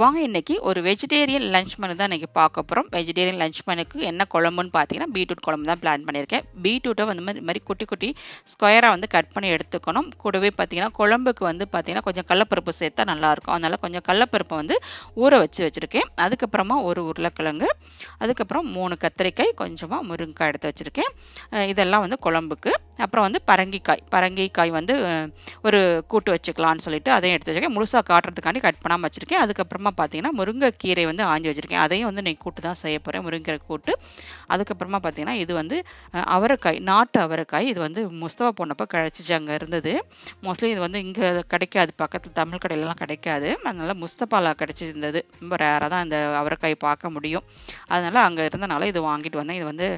வாங்க இன்றைக்கி ஒரு வெஜிடேரியன் லஞ்ச் மெனு தான் இன்றைக்கி பார்க்க போகிறோம் வெஜிடேரியன் லஞ்ச் மெனுக்கு என்ன குழம்புன்னு பார்த்தீங்கன்னா பீட்ரூட் குழம்பு தான் பிளான் பண்ணியிருக்கேன். பீட்ரூட்டை வந்து மாதிரி மாதிரி குட்டி குட்டி ஸ்கொயராக வந்து கட் பண்ணி எடுத்துக்கணும். கூடவே பார்த்தீங்கன்னா குழம்புக்கு வந்து பார்த்தீங்கன்னா கொஞ்சம் கடலப்பருப்பு சேர்த்தா நல்லாயிருக்கும். அதனால் கொஞ்சம் கடலப்பருப்பை வந்து ஊற வச்சு வச்சுருக்கேன். அதுக்கப்புறமா ஒரு உருளைக்கிழங்கு அதுக்கப்புறம் மூணு கத்திரிக்காய் கொஞ்சமாக முருங்கைக்காய் எடுத்து வச்சுருக்கேன். இதெல்லாம் வந்து குழம்புக்கு. அப்புறம் வந்து பரங்கிக்காய். பரங்கிக்காய் வந்து ஒரு கூட்டு வச்சுக்கலான்னு சொல்லிட்டு அதையும் எடுத்து வச்சுருக்கேன். முழுசாக காட்டுறதுக்காண்டி கட் பண்ணாமல் வச்சுருக்கேன். அதுக்கப்புறமா பார்த்தீங்கன்னா முருங்கைக்கீரை வந்து ஆஞ்சி வச்சுருக்கேன். அதையும் வந்து நான் கூட்டு தான் செய்ய போகிறேன் முருங்கை கூட்டு. அதுக்கப்புறமா பார்த்தீங்கன்னா இது வந்து அவரைக்காய் நாட்டு அவரைக்காய். இது வந்து முஸ்தவா போனப்போ கிடச்சிச்சு அங்கே இருந்தது. மோஸ்ட்லி இது வந்து இங்கே கிடைக்காது. பக்கத்தில் தமிழ் கடையிலலாம் கிடைக்காது. அதனால் முஸ்தபாலா கிடச்சிருந்தது ரொம்ப ரேராக தான் இந்த அவரைக்காய் பார்க்க முடியும். அதனால் அங்கே இருந்தனால இது வாங்கிட்டு வந்தேன். இது வந்து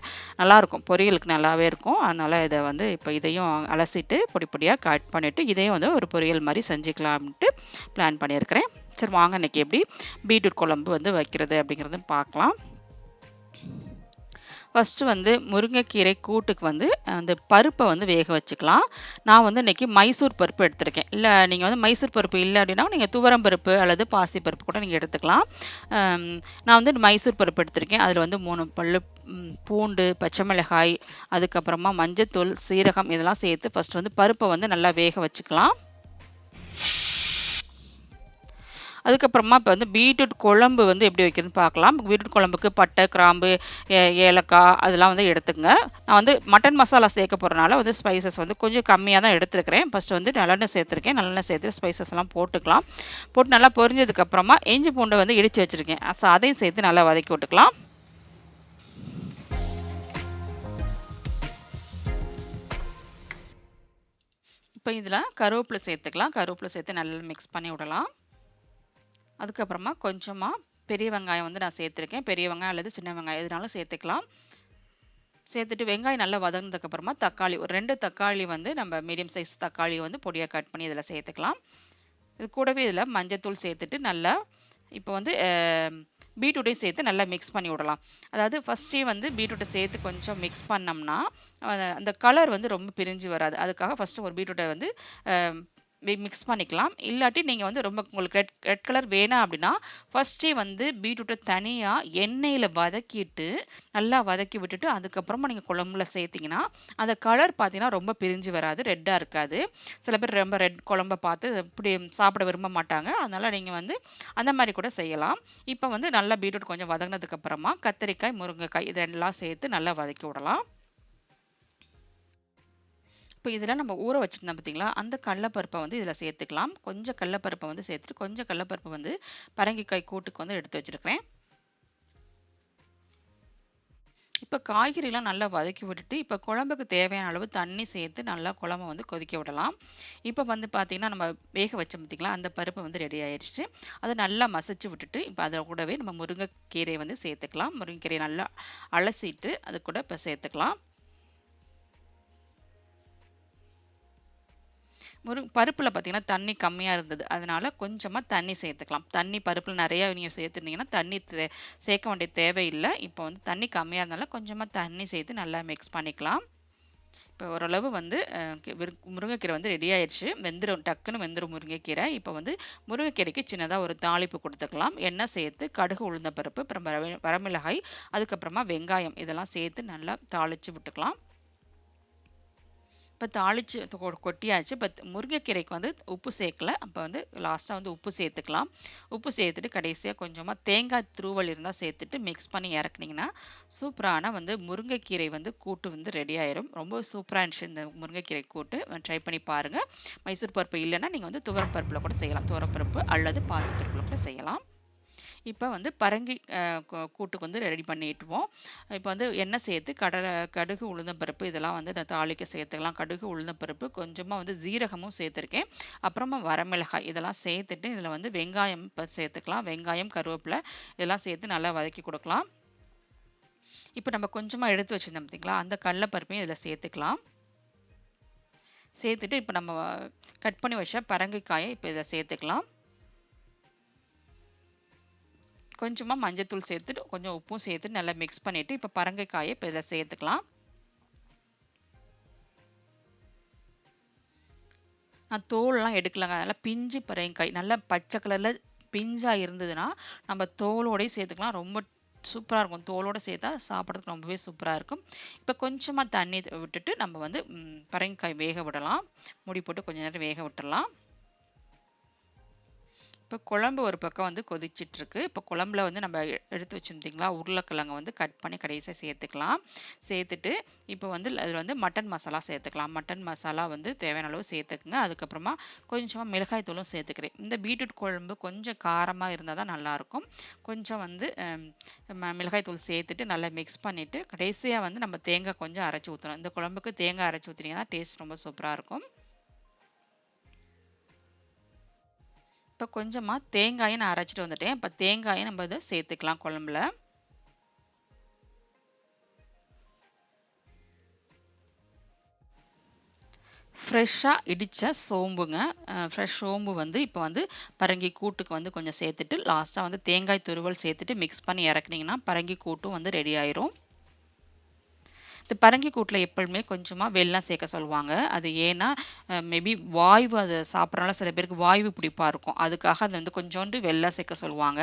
நல்லாயிருக்கும். பொரியலுக்கு நல்லாவே இருக்கும். அதனால் இதை வந்து இப்போ இதையும் அலசிட்டு பொடி பொடியாக கட் பண்ணிவிட்டு இதையும் வந்து ஒரு பொரியல் மாதிரி செஞ்சுக்கலாம்ட்டு பிளான் பண்ணியிருக்கிறேன். சரி வாங்க இன்றைக்கி எப்படி பீட்ரூட் குழம்பு வந்து வைக்கிறது அப்படிங்கிறது பார்க்கலாம். ஃபஸ்ட்டு வந்து முருங்கைக்கீரை கூட்டுக்கு வந்து அந்த பருப்பை வந்து வேக வச்சுக்கலாம். நான் வந்து இன்றைக்கி மைசூர் பருப்பு எடுத்திருக்கேன். இல்லை நீங்கள் வந்து மைசூர் பருப்பு இல்லை அப்படின்னா நீங்கள் துவரம் பருப்பு அல்லது பாசி பருப்பு கூட நீங்கள் எடுத்துக்கலாம். நான் வந்து மைசூர் பருப்பு எடுத்திருக்கேன். அதில் வந்து மூணு பல்லு பூண்டு பச்சை மிளகாய் அதுக்கப்புறமா மஞ்சத்தூள் சீரகம் இதெல்லாம் சேர்த்து ஃபஸ்ட்டு வந்து பருப்பை வந்து நல்லா வேக வச்சுக்கலாம். அதுக்கப்புறமா இப்போ வந்து பீட்ரூட் குழம்பு வந்து எப்படி வைக்கிறதுன்னு பார்க்கலாம். பீட்ரூட் குழம்புக்கு பட்டை கிராம்பு ஏலக்காய் அதெல்லாம் வந்து எடுத்துங்க. நான் வந்து மட்டன் மசாலா சேர்க்க போகிறனால வந்து ஸ்பைசஸ் வந்து கொஞ்சம் கம்மியாக தான் எடுத்துருக்கிறேன். ஃபஸ்ட்டு வந்து நல்லெண்ணெய் சேர்த்துருக்கேன். நல்லெண்ணெய் சேர்த்து ஸ்பைசஸ் எல்லாம் போட்டுக்கலாம். போட்டு நல்லா பொரிஞ்சதுக்கப்புறமா இஞ்சி பூண்டை வந்து இடித்து வச்சுருக்கேன். ஸோ அதையும் சேர்த்து நல்லா வதக்கி விட்டுக்கலாம். இப்போ இதில் கருவேப்பிலை சேர்த்துக்கலாம். கருவேப்பிலை சேர்த்து நல்லா மிக்ஸ் பண்ணி விடலாம். அதுக்கப்புறமா கொஞ்சமாக பெரிய வெங்காயம் வந்து நான் சேர்த்துருக்கேன். பெரிய வெங்காயம் அல்லது சின்ன வெங்காயம் எதுனாலும் சேர்த்துக்கலாம். சேர்த்துட்டு வெங்காயம் நல்லா வதங்கினதுக்கப்புறமா தக்காளி ஒரு ரெண்டு தக்காளி வந்து நம்ம மீடியம் சைஸ் தக்காளி வந்து பொடியாக கட் பண்ணி இதில் சேர்த்துக்கலாம். இது கூடவே இதில் மஞ்சத்தூள் சேர்த்துட்டு நல்லா இப்போ வந்து பீட்ரூட்டையும் சேர்த்து நல்லா மிக்ஸ் பண்ணி விடலாம். அதாவது ஃபஸ்ட்டே வந்து பீட்ரூட்டை சேர்த்து கொஞ்சம் மிக்ஸ் பண்ணோம்னா அந்த கலர் வந்து ரொம்ப பிரிஞ்சு வராது. அதுக்காக ஃபஸ்ட்டு ஒரு பீட்ரூட்டை வந்து மிக்ஸ் பண்ணிக்கலாம். இல்லாட்டி நீங்கள் வந்து ரொம்ப உங்களுக்கு ரெட் ரெட் கலர் வேணாம் அப்படின்னா ஃபஸ்ட்டே வந்து பீட்ரூட்டை தனியாக எண்ணெயில் வதக்கிட்டு நல்லா வதக்கி விட்டுட்டு அதுக்கப்புறமா நீங்கள் குழம்புல சேர்த்திங்கன்னா அந்த கலர் பார்த்தீங்கன்னா ரொம்ப பிரிஞ்சு வராது ரெட்டாக இருக்காது. சில பேர் ரொம்ப ரெட் குழம்ப பார்த்து இப்படி சாப்பிட விரும்ப மாட்டாங்க. அதனால் நீங்கள் வந்து அந்த மாதிரி கூட செய்யலாம். இப்போ வந்து நல்லா பீட்ரூட் கொஞ்சம் வதங்கினதுக்கப்புறமா கத்திரிக்காய் முருங்கைக்காய் இதெல்லாம் சேர்த்து நல்லா வதக்கி விடலாம். இப்போ இதில் நம்ம ஊற வச்சுருந்தோம் பார்த்திங்களா? அந்த கடலப்பருப்பை வந்து இதில் சேர்த்துக்கலாம். கொஞ்சம் கடலப்பருப்பை வந்து சேர்த்துட்டு கொஞ்சம் கடலப்பருப்பை வந்து பரங்கிக்காய் கூட்டுக்கு வந்து எடுத்து வச்சுருக்கிறேன். இப்போ காய்கறிலாம் நல்லா வதக்கி விட்டுட்டு இப்போ குழம்புக்கு தேவையான அளவு தண்ணி சேர்த்து நல்லா குழம்பு வந்து கொதிக்க விடலாம். இப்போ வந்து பார்த்திங்கன்னா நம்ம வேக வச்சோம் பார்த்திங்களா? அந்த பருப்பு வந்து ரெடி ஆயிடுச்சு. அதை நல்லா மசிச்சு விட்டுட்டு இப்போ அதை கூடவே நம்ம முருங்கைக்கீரையை வந்து சேர்த்துக்கலாம். முருங்கைக்கீரையை நல்லா அலசிட்டு அது கூட இப்போ சேர்த்துக்கலாம். முரு பருப்பில் பார்த்திங்கன்னா தண்ணி கம்மியாக இருந்தது. அதனால் கொஞ்சமாக தண்ணி சேர்த்துக்கலாம். தண்ணி பருப்பில் நிறையா நீங்கள் சேர்த்துருந்தீங்கன்னா தண்ணி தே சேர்க்க வேண்டிய தேவையில்லை. இப்போ வந்து தண்ணி கம்மியாக இருந்தாலும் கொஞ்சமாக தண்ணி சேர்த்து நல்லா மிக்ஸ் பண்ணிக்கலாம். இப்போ ஓரளவு வந்து முருங்கைக்கீரை வந்து ரெடி ஆயிடுச்சு வெந்துடும் டக்குன்னு வெந்துடும் முருங்கைக்கீரை. இப்போ வந்து முருங்கைக்கீரைக்கு சின்னதாக ஒரு தாளிப்பு கொடுத்துக்கலாம். எண்ணெய் சேர்த்து கடுகு உளுந்த பருப்பு அப்புறம் வரமிளகாய் அதுக்கப்புறமா வெங்காயம் இதெல்லாம் சேர்த்து நல்லா தாளித்து விட்டுக்கலாம். இப்போ தாளித்து கொட்டியாச்சு. இப்போ முருங்கைக்கீரைக்கு வந்து உப்பு சேர்க்கல. அப்போ வந்து லாஸ்ட்டாக வந்து உப்பு சேர்த்துக்கலாம். உப்பு சேர்த்துட்டு கடைசியாக கொஞ்சமாக தேங்காய் துருவல் இருந்தால் சேர்த்துட்டு மிக்ஸ் பண்ணி இறக்குனிங்கன்னா சூப்பரான வந்து முருங்கைக்கீரை வந்து கூட்டு வந்து ரெடி ஆயிரும். ரொம்ப சூப்பராக இருந்துச்சு இந்த முருங்கைக்கீரை கூட்டு. ட்ரை பண்ணி பாருங்கள் மைசூர் பருப்பு இல்லைன்னா நீங்கள் வந்து துவரப்பருப்பில் கூட செய்யலாம். துவரப்பருப்பு அல்லது பாசிப்பருப்பில் கூட செய்யலாம். இப்போ வந்து பரங்கி கூட்டுக்கு வந்து ரெடி பண்ணிட்டுவோம் இப்போ வந்து எண்ணெய் சேர்த்து கடலை கடுகு உளுந்தம்பருப்பு இதெல்லாம் வந்து நான் தாளிக்க சேர்த்துக்கலாம். கடுகு உளுந்தம்பருப்பு கொஞ்சமாக வந்து ஜீரகமும் சேர்த்துருக்கேன். அப்புறமா வரமிளகாய் இதெல்லாம் சேர்த்துட்டு இதில் வந்து வெங்காயம் இப்போ சேர்த்துக்கலாம். வெங்காயம் கருவேப்பிலை இதெல்லாம் சேர்த்து நல்லா வதக்கி கொடுக்கலாம். இப்போ நம்ம கொஞ்சமாக எடுத்து வச்சுருந்தோம் பார்த்திங்களா? அந்த கடலைப்பருப்பையும் இதில் சேர்த்துக்கலாம். சேர்த்துட்டு இப்போ நம்ம கட் பண்ணி வச்ச பரங்கிக்காயை இப்போ இதில் சேர்த்துக்கலாம். கொஞ்சமாக மஞ்சத்தூள் சேர்த்துட்டு கொஞ்சம் உப்பும் சேர்த்து நல்லா மிக்ஸ் பண்ணிவிட்டு இப்போ பரங்கைக்காயை இப்போ இதில் சேர்த்துக்கலாம். நான் தோலெலாம் எடுக்கலாங்க. அதனால் பிஞ்சு பரங்காய் நல்லா பச்சை கலரில் பிஞ்சாக இருந்ததுன்னா நம்ம தோலோடய சேர்த்துக்கலாம். ரொம்ப சூப்பராக இருக்கும். தோலோடு சேர்த்தா சாப்பிட்றதுக்கு ரொம்பவே சூப்பராக இருக்கும். இப்போ கொஞ்சமாக தண்ணி விட்டுட்டு நம்ம வந்து பரங்கிக்காய் வேக விடலாம். முடி போட்டு கொஞ்சம் நேரம் வேக விட்டுடலாம். இப்போ குழம்பு ஒரு பக்கம் வந்து கொதிச்சிட்ருக்கு. இப்போ குழம்புல வந்து நம்ம எடுத்து வச்சுருந்தீங்களா? உருளைக்கிழங்கு வந்து கட் பண்ணி கடைசியாக சேர்த்துக்கலாம். சேர்த்துட்டு இப்போ வந்து அதில் வந்து மட்டன் மசாலா சேர்த்துக்கலாம். மட்டன் மசாலா வந்து தேவையான அளவு சேர்த்துக்குங்க. அதுக்கப்புறமா கொஞ்சமாக மிளகாய் தூளும் சேர்த்துக்கிறேன். இந்த பீட்ரூட் குழம்பு கொஞ்சம் காரமாக இருந்தால் தான் நல்லாயிருக்கும். கொஞ்சம் வந்து மிளகாய் தூள் சேர்த்துட்டு நல்லா மிக்ஸ் பண்ணிவிட்டு கடைசியாக வந்து நம்ம தேங்காய் கொஞ்சம் அரைச்சி ஊற்றணும் இந்த குழம்புக்கு தேங்காய் அரைச்சி ஊற்றினீங்கன்னா டேஸ்ட் ரொம்ப சூப்பராக இருக்கும். இப்போ கொஞ்சமாக தேங்காயை நான் அரைச்சிட்டு வந்துட்டேன். இப்போ தேங்காயை நம்ம இதை சேர்த்துக்கலாம் குழம்புல. ஃப்ரெஷ்ஷாக இடித்த சோம்புங்க. ஃப்ரெஷ் சோம்பு வந்து இப்போ வந்து பரங்கி கூட்டுக்கு வந்து கொஞ்சம் சேர்த்துட்டு லாஸ்ட்டாக வந்து தேங்காய் துருவல் சேர்த்துட்டு மிக்ஸ் பண்ணி இறக்குனிங்கன்னா பரங்கி கூட்டும் வந்து ரெடி ஆயிரும். பரங்கி கூட்டில் எப்பொழுதுமே கொஞ்சமாக வெள்ளம் சேர்க்க சொல்லுவாங்க. அது ஏன்னா மேபி வாய்வு அதை சாப்பிட்றனால சில பேருக்கு வாய்வு பிடிப்பாக இருக்கும். அதுக்காக அது வந்து கொஞ்சோண்டு வெள்ளம் சேர்க்க சொல்லுவாங்க.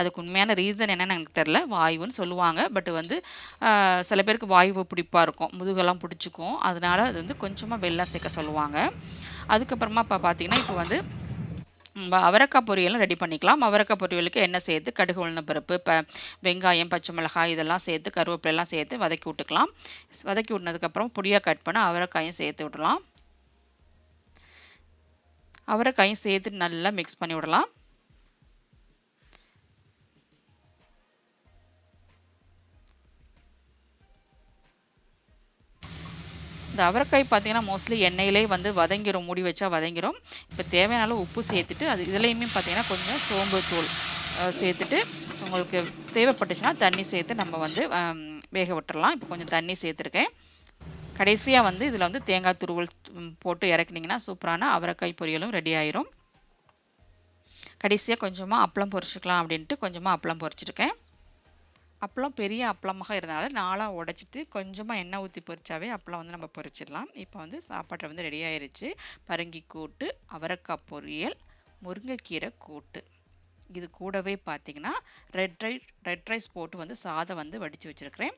அதுக்கு உண்மையான ரீசன் என்னென்னு எனக்கு தெரில வாயுன்னு சொல்லுவாங்க. பட் வந்து சில பேருக்கு வாய்வு பிடிப்பாக இருக்கும். முதுகெல்லாம் பிடிச்சிக்கும். அதனால் அது வந்து கொஞ்சமாக வெள்ளம் சேர்க்க சொல்லுவாங்க. அதுக்கப்புறமா இப்போ பார்த்திங்கன்னா இப்போ வந்து அவரக்காய் பொரியலும் ரெடி பண்ணிக்கலாம். அவரக்காய் பொரியலுக்கு எண்ணெய் சேர்த்து கடுகு உளுந்த பருப்பு இப்போ வெங்காயம் பச்சை மிளகாய் இதெல்லாம் சேர்த்து கருவேப்பிலெல்லாம் சேர்த்து வதக்கி விட்டுக்கலாம். வதக்கி விட்னதுக்கப்புறம் பொடியாக கட் பண்ண அவரைக்காயும் சேர்த்து விடலாம். அவரைக்காயும் சேர்த்து நல்லா மிக்ஸ் பண்ணி விடலாம். இந்த அவரைக்காய் பார்த்தீங்கன்னா மோஸ்ட்லி எண்ணெயிலே வந்து வதங்கிடும் மூடி வச்சா வதங்கிடும் இப்போ தேவையான உப்பு சேர்த்துட்டு அது இதுலேயுமே பார்த்தீங்கன்னா கொஞ்சம் சோம்பு தூள் சேர்த்துட்டு உங்களுக்கு தேவைப்பட்டுச்சுன்னா தண்ணி சேர்த்து நம்ம வந்து வேக விட்டுடலாம் இப்போ கொஞ்சம் தண்ணி சேர்த்துருக்கேன். கடைசியாக வந்து இதில் வந்து தேங்காய் துருவல் போட்டு இறக்குனிங்கன்னா சூப்பரான அவரைக்காய் பொரியலும் ரெடி ஆயிரும். கடைசியாக கொஞ்சமாக அப்பளம் பொரிச்சிக்கலாம் அப்படின்ட்டு கொஞ்சமாக அப்பளம் பொரிச்சிருக்கேன். அப்பளம் பெரிய அப்பளமாக இருந்தனால நாளாக உடச்சிட்டு கொஞ்சமாக எண்ணெய் ஊற்றி பொரிச்சாவே அப்பளம் வந்து நம்ம பொரிச்சிடலாம். இப்போ வந்து சாப்பாட்டை வந்து ரெடி ஆயிடுச்சு பரங்கி கூட்டு அவரைக்காய் பொரியல் முருங்கைக்கீரை கூட்டு. இது கூடவே பார்த்திங்கன்னா ரெட் ரைட் ரெட் ரைஸ் போட்டு வந்து சாதம் வந்து வடித்து வச்சுருக்கிறேன்.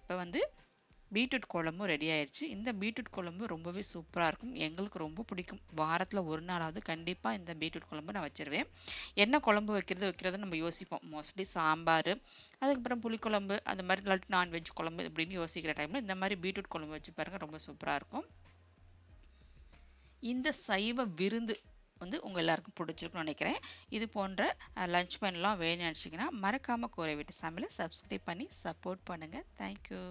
இப்போ வந்து பீட்ரூட் குழம்பும் ரெடி ஆயிடுச்சு இந்த பீட்ரூட் குழம்பு ரொம்பவே சூப்பராக இருக்கும். எங்களுக்கு ரொம்ப பிடிக்கும். வாரத்தில் ஒரு நாளாவது கண்டிப்பாக இந்த பீட்ரூட் குழம்பு நான் வச்சுருவேன். என்ன குழம்பு வைக்கிறது வைக்கிறது நம்ம யோசிப்போம். மோஸ்ட்லி சாம்பார் அதுக்கப்புறம் புளிக்குழம்பு அந்த மாதிரி இல்லாட்டி நான்வெஜ் குழம்பு இப்படின்னு யோசிக்கிற டைமில் இந்த மாதிரி பீட்ரூட் குழம்பு வச்சு பாருங்கள் ரொம்ப சூப்பராக இருக்கும். இந்த சைவ விருந்து வந்து உங்கள் எல்லாருக்கும் பிடிச்சிருக்குன்னு நினைக்கிறேன். இது போன்ற லஞ்ச் பண்ணலாம் வேணும்னு நினச்சிங்கன்னா மறக்காமல் கூரை வீட்டு சமையலை சப்ஸ்கிரைப் பண்ணி சப்போர்ட் பண்ணுங்கள் தேங்க்யூ